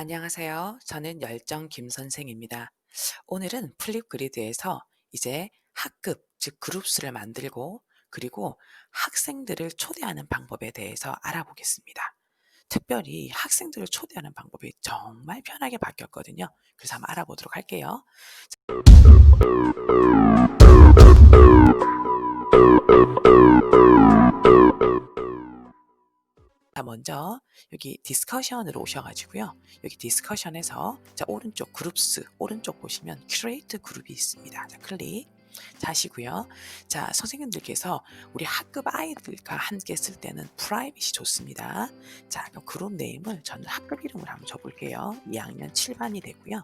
안녕하세요. 저는 열정 김 선생입니다. 오늘은 플립그리드에서 이제 학급, 즉 그룹수를 만들고 그리고 학생들을 초대하는 방법에 대해서 알아보겠습니다. 특별히 학생들을 초대하는 방법이 정말 편하게 바뀌었거든요. 그래서 한번 알아보도록 할게요. 먼저 여기 디스커션으로 오셔가지고요. 여기 디스커션에서 자, 오른쪽 그룹스, 오른쪽 보시면 크리에이트 그룹이 있습니다. 자, 클릭. 자, 하시고요. 자, 선생님들께서 우리 학급 아이들과 함께 쓸 때는 프라이빗이 좋습니다. 자, 그럼 그룹 네임을 저는 학급 이름을 한번 줘볼게요. 2학년 7반이 되고요.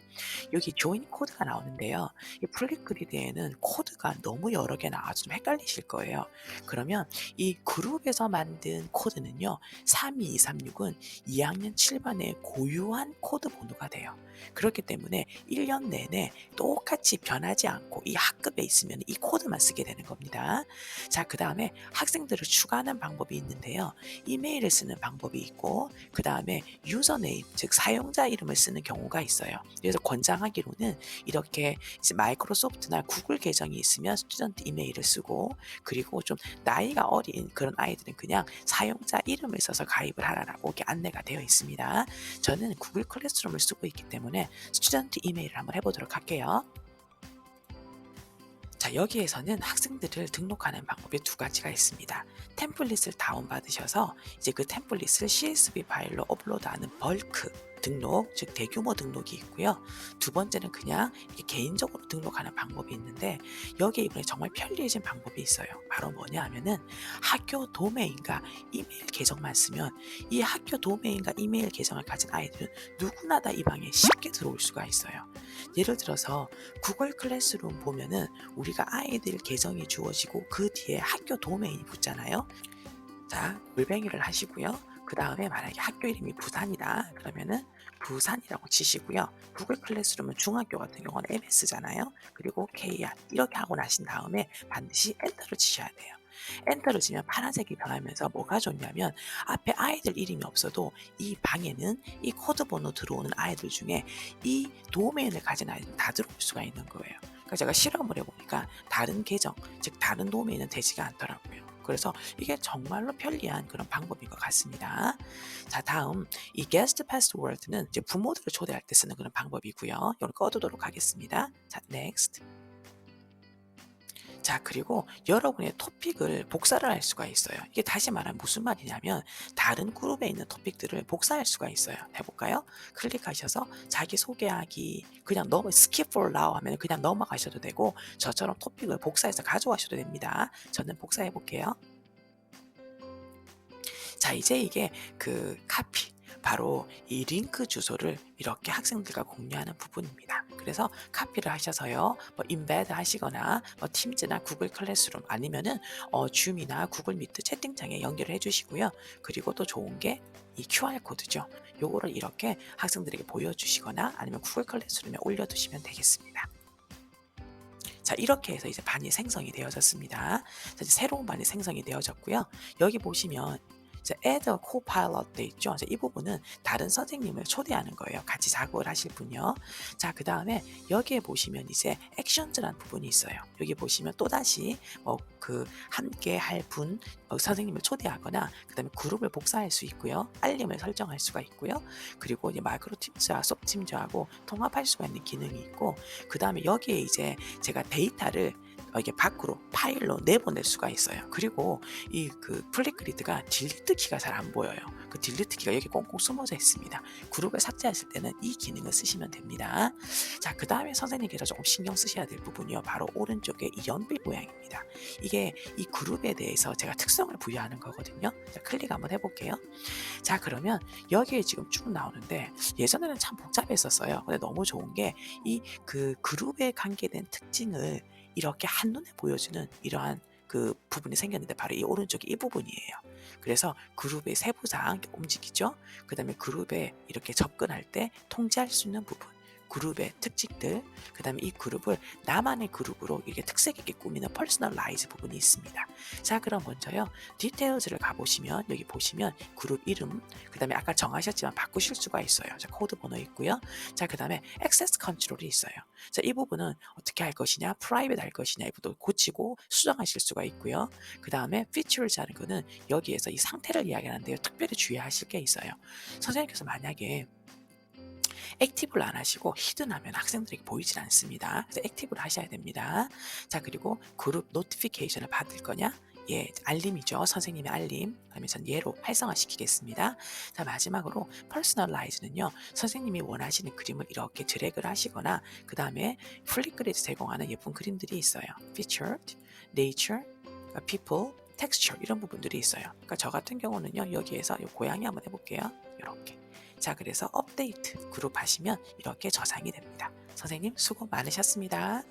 여기 조인 코드가 나오는데요. 이 플립그리드에는 코드가 너무 여러 개 나와서 좀 헷갈리실 거예요. 그러면 이 그룹에서 만든 코드는요. 32236은 2학년 7반의 고유한 코드 번호가 돼요. 그렇기 때문에 1년 내내 똑같이 변하지 않고 이 학급에 있 으면 이 코드만 쓰게 되는 겁니다. 자, 그 다음에 학생들을 추가하는 방법이 있는데요. 이메일을 쓰는 방법이 있고, 그 다음에 유저네임, 즉 사용자 이름을 쓰는 경우가 있어요. 그래서 권장하기로는 이렇게 마이크로소프트나 구글 계정이 있으면 스튜던트 이메일을 쓰고, 그리고 좀 나이가 어린 그런 아이들은 그냥 사용자 이름을 써서 가입을 하라고 이렇게 안내가 되어 있습니다. 저는 구글 클래스룸을 쓰고 있기 때문에 스튜던트 이메일을 한번 해보도록 할게요. 자, 여기에서는 학생들을 등록하는 방법이 두 가지가 있습니다. 템플릿을 다운받으셔서 이제 그 템플릿을 CSV 파일로 업로드하는 벌크 등록, 즉 대규모 등록이 있고요. 두 번째는 그냥 개인적으로 등록하는 방법이 있는데 여기에 이번에 정말 편리해진 방법이 있어요. 바로 뭐냐 하면은 학교 도메인과 이메일 계정만 쓰면 이 학교 도메인과 이메일 계정을 가진 아이들은 누구나 다 이 방에 쉽게 들어올 수가 있어요. 예를 들어서 구글 클래스룸 보면은 우리가 아이들 계정이 주어지고 그 뒤에 학교 도메인이 붙잖아요. 자, 골뱅이를 하시고요. 그 다음에 만약에 학교 이름이 부산이다 그러면은 부산이라고 치시고요. 구글 클래스룸은 중학교 같은 경우는 MS잖아요. 그리고 KR 이렇게 하고 나신 다음에 반드시 엔터를 치셔야 돼요. 엔터를 치면 파란색이 변하면서 뭐가 좋냐면 앞에 아이들 이름이 없어도 이 방에는 이 코드 번호 들어오는 아이들 중에 이 도메인을 가진 아이들 다 들어올 수가 있는 거예요. 그러니까 제가 실험을 해보니까 다른 계정, 즉 다른 도메인은 되지가 않더라고요. 그래서 이게 정말로 편리한 그런 방법인 것 같습니다. 자, 다음 이 게스트 패스워드는 이제 부모들을 초대할 때 쓰는 그런 방법이고요. 이걸 꺼두도록 하겠습니다. 자, next. 자, 그리고 여러분의 토픽을 복사를 할 수가 있어요. 이게 다시 말하면 무슨 말이냐면 다른 그룹에 있는 토픽들을 복사할 수가 있어요. 해볼까요? 클릭하셔서 자기 소개하기 그냥 넘어 skip for now 하면 그냥 넘어가셔도 되고 저처럼 토픽을 복사해서 가져가셔도 됩니다. 저는 복사해 볼게요. 자, 이제 이게 그 카피 바로 이 링크 주소를 이렇게 학생들과 공유하는 부분입니다. 그래서 카피를 하셔서요, 뭐 인베드 하시거나 뭐 팀즈나 구글 클래스룸 아니면은 어, 줌이나 구글 미트 채팅창에 연결을 해주시고요. 그리고 또 좋은 게 이 QR 코드죠. 요거를 이렇게 학생들에게 보여주시거나 아니면 구글 클래스룸에 올려두시면 되겠습니다. 자, 이렇게 해서 이제 반이 생성이 되어졌습니다. 자, 이제 새로운 반이 생성이 되어졌고요. 여기 보시면 a co-pilot 돼 있죠. 그래서 이 부분은 다른 선생님을 초대하는 거예요. 같이 작업을 하실 분요. 자, 그 다음에 여기에 보시면 이제 actions라는 부분이 있어요. 여기 보시면 또다시 뭐 그 함께 할 분, 어, 선생님을 초대하거나 그 다음에 그룹을 복사할 수 있고요. 알림을 설정할 수가 있고요. 그리고 이제 마이크로 팀즈와 섭팀즈하고 통합할 수가 있는 기능이 있고 그 다음에 여기에 이제 제가 데이터를 어, 이게 밖으로 파일로 내보낼 수가 있어요. 그리고 이 그 플립그리드가 딜리트 키가 잘 안 보여요. 그 딜리트 키가 여기 꽁꽁 숨어져 있습니다. 그룹을 삭제하실 때는 이 기능을 쓰시면 됩니다. 자, 그 다음에 선생님께서 조금 신경 쓰셔야 될 부분이요. 바로 오른쪽에 이 연필 모양입니다. 이게 이 그룹에 대해서 제가 특성을 부여하는 거거든요. 자, 클릭 한번 해볼게요. 자, 그러면 여기에 지금 쭉 나오는데 예전에는 참 복잡했었어요. 근데 너무 좋은 게 이 그 그룹에 관계된 특징을 이렇게 한눈에 보여주는 이러한 그 부분이 생겼는데 바로 이 오른쪽이 이 부분이에요. 그래서 그룹의 세부상 움직이죠. 그 다음에 그룹에 이렇게 접근할 때 통제할 수 있는 부분. 그룹의 특징들, 그 다음에 이 그룹을 나만의 그룹으로 이렇게 특색 있게 꾸미는 퍼스널라이즈 부분이 있습니다. 자, 그럼 먼저요. 디테일즈를 가보시면 여기 보시면 그룹 이름, 그 다음에 아까 정하셨지만 바꾸실 수가 있어요. 자, 코드 번호 있고요. 자, 그 다음에 액세스 컨트롤이 있어요. 자, 이 부분은 어떻게 할 것이냐, 프라이빗 할 것이냐, 이 부분 고치고 수정하실 수가 있고요. 그 다음에 features 하는 거는 여기에서 이 상태를 이야기하는데요. 특별히 주의하실 게 있어요. 선생님께서 만약에 액티브를 안 하시고 히든하면 학생들에게 보이질 않습니다. 그래서 액티브를 하셔야 됩니다. 자 그리고 그룹 노티피케이션을 받을 거냐? 예, 알림이죠. 선생님의 알림. 그러면 전 얘로 활성화시키겠습니다. 자, 마지막으로 퍼스널라이즈는요. 선생님이 원하시는 그림을 이렇게 드래그를 하시거나 그 다음에 플립그리드 제공하는 예쁜 그림들이 있어요. featured, nature, people, texture 이런 부분들이 있어요. 그러니까 저 같은 경우는요. 여기에서 이 고양이 한번 해볼게요. 이렇게. 자, 그래서 업데이트 그룹 하시면 이렇게 저장이 됩니다. 선생님 수고 많으셨습니다.